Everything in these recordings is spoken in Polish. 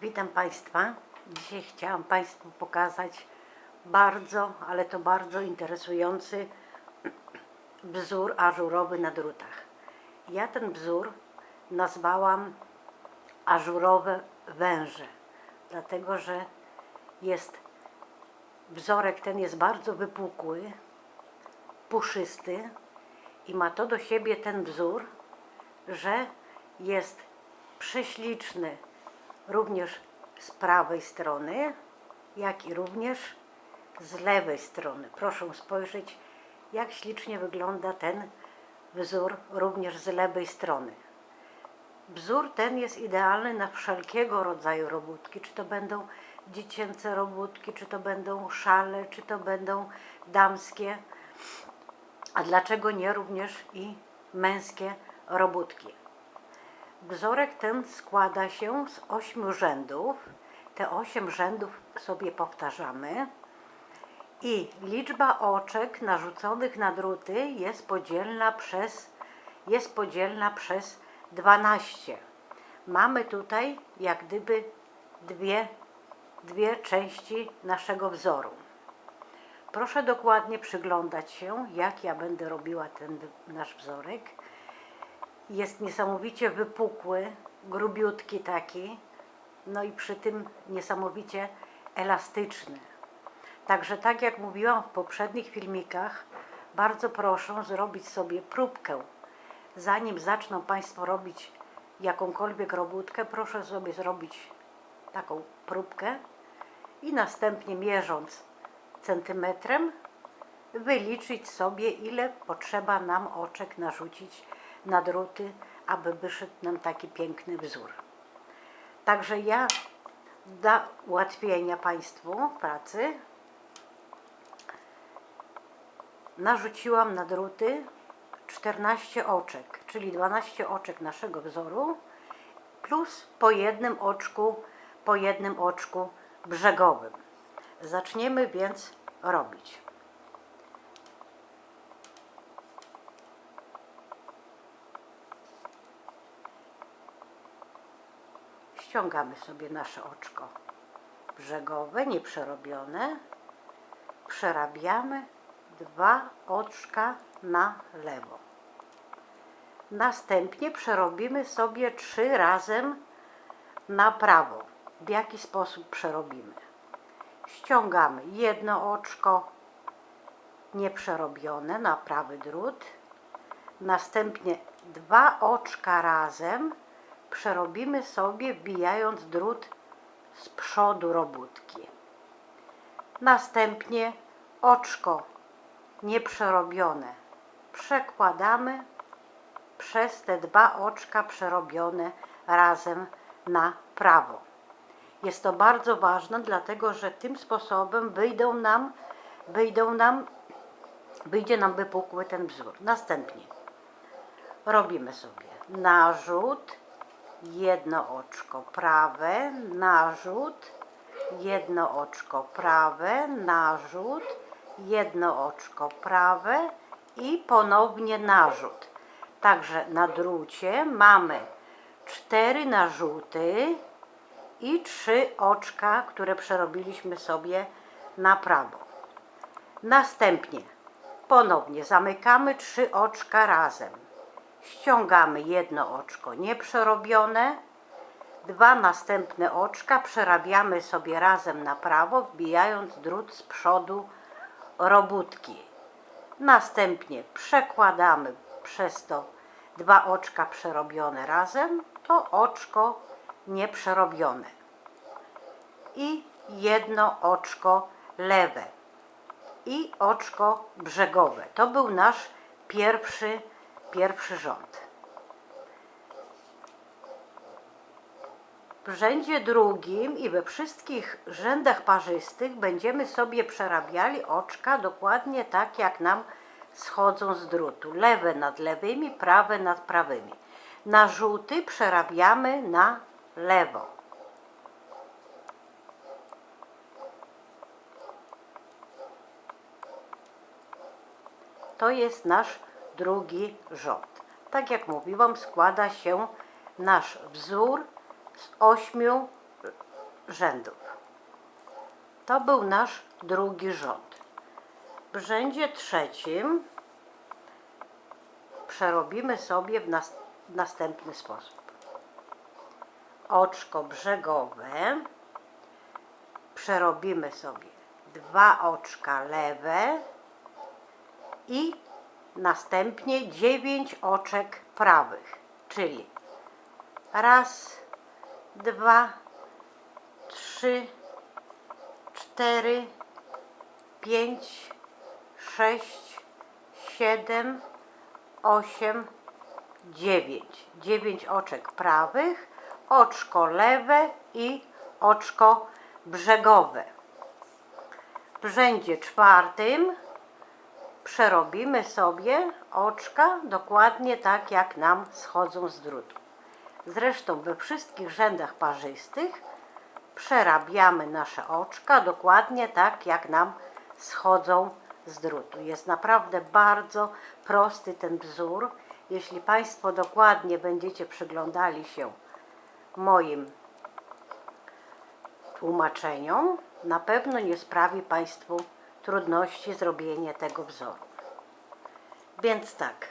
Witam Państwa. Dzisiaj chciałam Państwu pokazać bardzo, ale to bardzo interesujący wzór ażurowy na drutach. Ja ten wzór nazwałam ażurowe węże, dlatego że jest wzorek ten jest bardzo wypukły, puszysty i ma to do siebie ten wzór, że jest prześliczny również z prawej strony, jak i również z lewej strony. Proszę spojrzeć, jak ślicznie wygląda ten wzór również z lewej strony. Wzór ten jest idealny na wszelkiego rodzaju robótki, czy to będą dziecięce robótki, czy to będą szale, czy to będą damskie, a dlaczego nie również i męskie robótki. Wzorek ten składa się z ośmiu rzędów. Te osiem rzędów sobie powtarzamy. I liczba oczek narzuconych na druty jest podzielna przez, jest podzielna przez 12. Mamy tutaj jak gdyby dwie, dwie części naszego wzoru. Proszę dokładnie przyglądać się, jak ja będę robiła ten nasz wzorek. Jest niesamowicie wypukły, grubiutki taki, no i przy tym niesamowicie elastyczny. Także tak jak mówiłam w poprzednich filmikach, bardzo proszę zrobić sobie próbkę. Zanim zaczną Państwo robić jakąkolwiek robótkę, proszę sobie zrobić taką próbkę i następnie mierząc centymetrem wyliczyć sobie, ile potrzeba nam oczek narzucić na druty, aby wyszedł nam taki piękny wzór. Także ja dla ułatwienia Państwu pracy narzuciłam na druty 14 oczek, czyli 12 oczek naszego wzoru plus po jednym oczku, po jednym oczku brzegowym. Zaczniemy więc robić. Ściągamy sobie nasze oczko brzegowe, nieprzerobione. Przerabiamy dwa oczka na lewo. Następnie przerobimy sobie trzy razem na prawo. W jaki sposób przerobimy? Ściągamy jedno oczko nieprzerobione na prawy drut. Następnie dwa oczka razem przerobimy sobie wbijając drut z przodu robótki. Następnie oczko nieprzerobione przekładamy przez te dwa oczka przerobione razem na prawo. Jest to bardzo ważne, dlatego że tym sposobem wyjdą nam, wyjdą nam, wyjdzie nam wypukły ten wzór. Następnie robimy sobie narzut, jedno oczko prawe, narzut, jedno oczko prawe, narzut, jedno oczko prawe i ponownie narzut. Także na drucie mamy cztery narzuty i trzy oczka, które przerobiliśmy sobie na prawo. Następnie ponownie zamykamy trzy oczka razem. Ściągamy jedno oczko nieprzerobione, dwa następne oczka przerabiamy sobie razem na prawo, wbijając drut z przodu robótki. Następnie przekładamy przez to dwa oczka przerobione razem, to oczko nieprzerobione. I jedno oczko lewe. I oczko brzegowe. To był nasz pierwszy, pierwszy rząd. W rzędzie drugim i we wszystkich rzędach parzystych będziemy sobie przerabiali oczka dokładnie tak, jak nam schodzą z drutu. Lewe nad lewymi, prawe nad prawymi. Narzuty przerabiamy na lewo. To jest nasz drugi rząd. Tak jak mówiłam, składa się nasz wzór z ośmiu rzędów. To był nasz drugi rząd. W rzędzie trzecim przerobimy sobie w nas, następny sposób. Oczko brzegowe przerobimy sobie dwa oczka lewe i następnie dziewięć oczek prawych, czyli raz, dwa, trzy, cztery, pięć, sześć, siedem, osiem, dziewięć. Dziewięć oczek prawych, oczko lewe i oczko brzegowe. W rzędzie czwartym przerobimy sobie oczka dokładnie tak, jak nam schodzą z drutu. Zresztą we wszystkich rzędach parzystych przerabiamy nasze oczka dokładnie tak, jak nam schodzą z drutu. Jest naprawdę bardzo prosty ten wzór. Jeśli Państwo dokładnie będziecie przyglądali się moim tłumaczeniom, na pewno nie sprawi Państwu trudności zrobienie tego wzoru. Więc tak.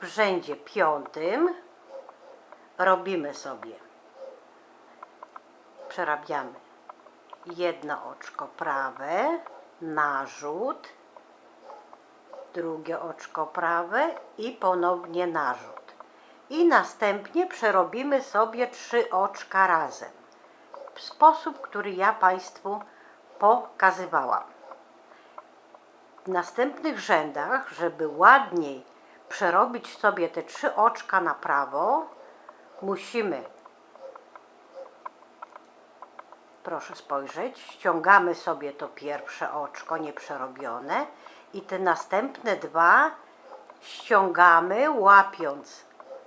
W rzędzie piątym robimy sobie, przerabiamy jedno oczko prawe, narzut, drugie oczko prawe i ponownie narzut. I następnie przerobimy sobie trzy oczka razem. W sposób, który ja Państwu pokazywałam. W następnych rzędach, żeby ładniej przerobić sobie te trzy oczka na prawo, musimy proszę spojrzeć, ściągamy sobie to pierwsze oczko nieprzerobione i te następne dwa ściągamy łapiąc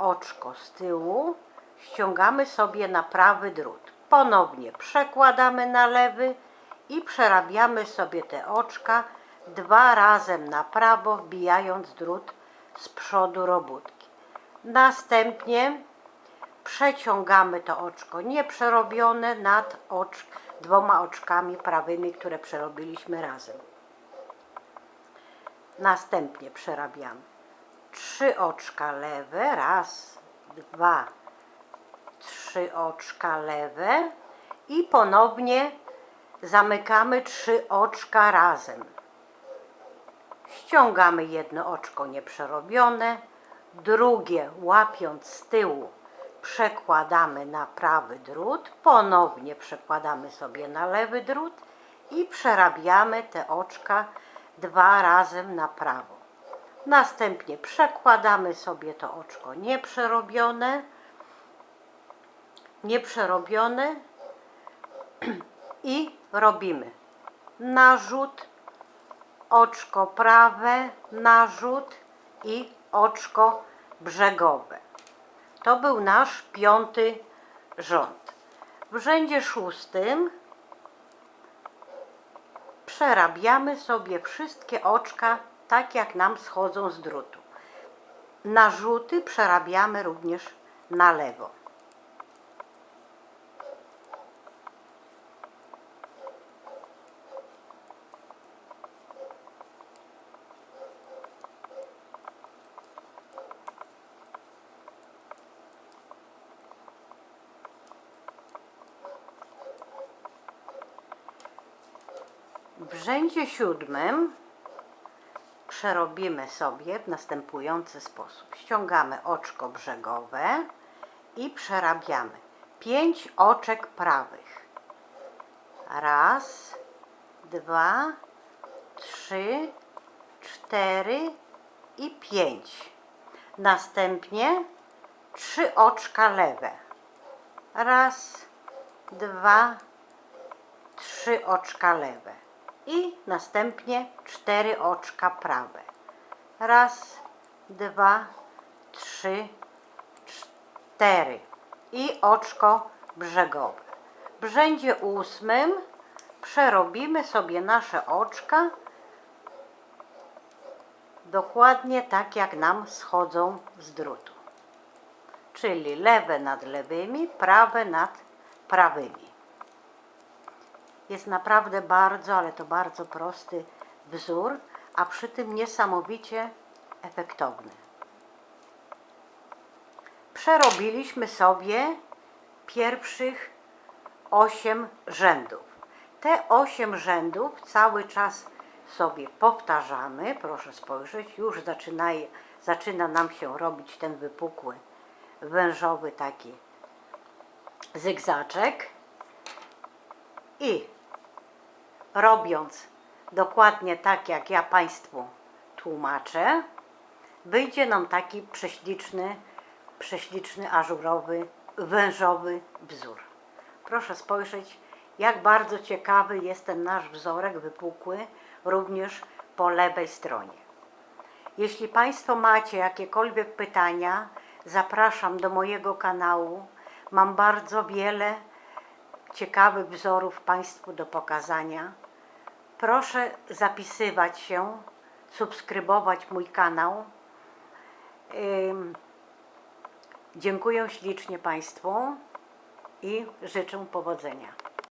oczko z tyłu, ściągamy sobie na prawy drut. Ponownie przekładamy na lewy i przerabiamy sobie te oczka dwa razem na prawo, wbijając drut z przodu robótki. Następnie przeciągamy to oczko nieprzerobione nad ocz, dwoma oczkami prawymi, które przerobiliśmy razem. Następnie przerabiamy trzy oczka lewe, raz, dwa, trzy oczka lewe i ponownie zamykamy trzy oczka razem. Ściągamy jedno oczko nieprzerobione, drugie łapiąc z tyłu przekładamy na prawy drut, ponownie przekładamy sobie na lewy drut i przerabiamy te oczka dwa razem na prawo. Następnie przekładamy sobie to oczko nieprzerobione, nieprzerobione i robimy narzut, oczko prawe, narzut i oczko brzegowe. To był nasz piąty rząd. W rzędzie szóstym przerabiamy sobie wszystkie oczka tak, jak nam schodzą z drutu. Narzuty przerabiamy również na lewo. W siódmym przerobimy sobie w następujący sposób. Ściągamy oczko brzegowe i przerabiamy pięć oczek prawych. Raz, dwa, trzy, cztery i pięć. Następnie trzy oczka lewe. Raz, dwa, trzy oczka lewe i następnie cztery oczka prawe. Raz, dwa, trzy, cztery i oczko brzegowe. W rzędzie ósmym przerobimy sobie nasze oczka dokładnie tak, jak nam schodzą z drutu. czyli lewe nad lewymi, prawe nad prawymi. Jest naprawdę bardzo, ale to bardzo prosty wzór, a przy tym niesamowicie efektowny. Przerobiliśmy sobie pierwszych 8 rzędów. Te 8 rzędów cały czas sobie powtarzamy. Proszę spojrzeć, już zaczyna, zaczyna nam się robić ten wypukły, wężowy taki zygzaczek. I robiąc dokładnie tak, jak ja Państwu tłumaczę, wyjdzie nam taki prześliczny, prześliczny, ażurowy, wężowy wzór. Proszę spojrzeć, jak bardzo ciekawy jest ten nasz wzorek wypukły, również po lewej stronie. Jeśli Państwo macie jakiekolwiek pytania, zapraszam do mojego kanału. Mam bardzo wiele ciekawych wzorów Państwu do pokazania. Proszę zapisywać się, subskrybować mój kanał. Dziękuję ślicznie Państwu i życzę powodzenia.